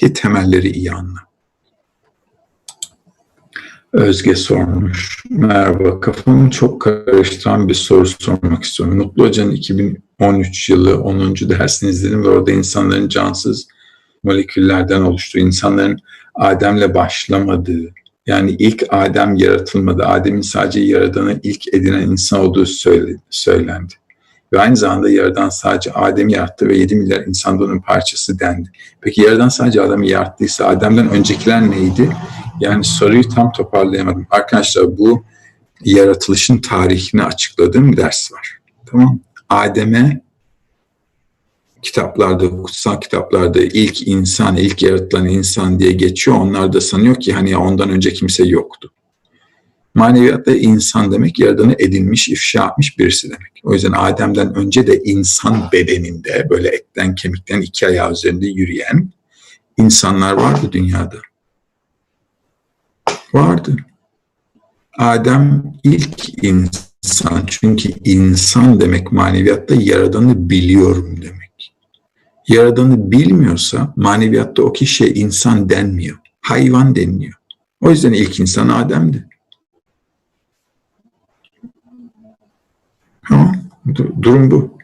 ki temelleri iyi anla. Özge sormuş. Merhaba. Kafamı çok karıştıran bir soru sormak istiyorum. Mutlu Hoca'nın 2013 yılı 10. dersini izledim ve orada insanların cansız moleküllerden oluştuğu, insanların Adem'le başlamadığı, yani ilk Adem yaratılmadı, Adem'in sadece Yaradan'ı ilk edinen insan olduğu söylendi. Ve aynı zamanda Yaradan sadece Adem'i yarattı ve 7 milyar insan onun parçası dendi. Peki Yaradan sadece Adem'i yarattıysa Adem'den öncekiler neydi? Yani soruyu tam toparlayamadım. Arkadaşlar bu yaratılışın tarihini açıkladığım bir ders var. Tamam Adem'e kitaplarda, kutsal kitaplarda ilk insan, ilk yaratılan insan diye geçiyor. Onlar da sanıyor ki hani ondan önce kimse yoktu. Maneviyatta insan demek yaradanı edinmiş, ifşa etmiş birisi demek. O yüzden Adem'den önce de insan bedeninde böyle etten kemikten iki ayağı üzerinde yürüyen insanlar vardı dünyada. Vardı. Adem ilk insan çünkü insan demek maneviyatta yaradanı biliyorum demek. Yaradanı bilmiyorsa maneviyatta o kişiye insan denmiyor. Hayvan deniliyor. O yüzden ilk insan Adem'di. Tamam. Durum bu.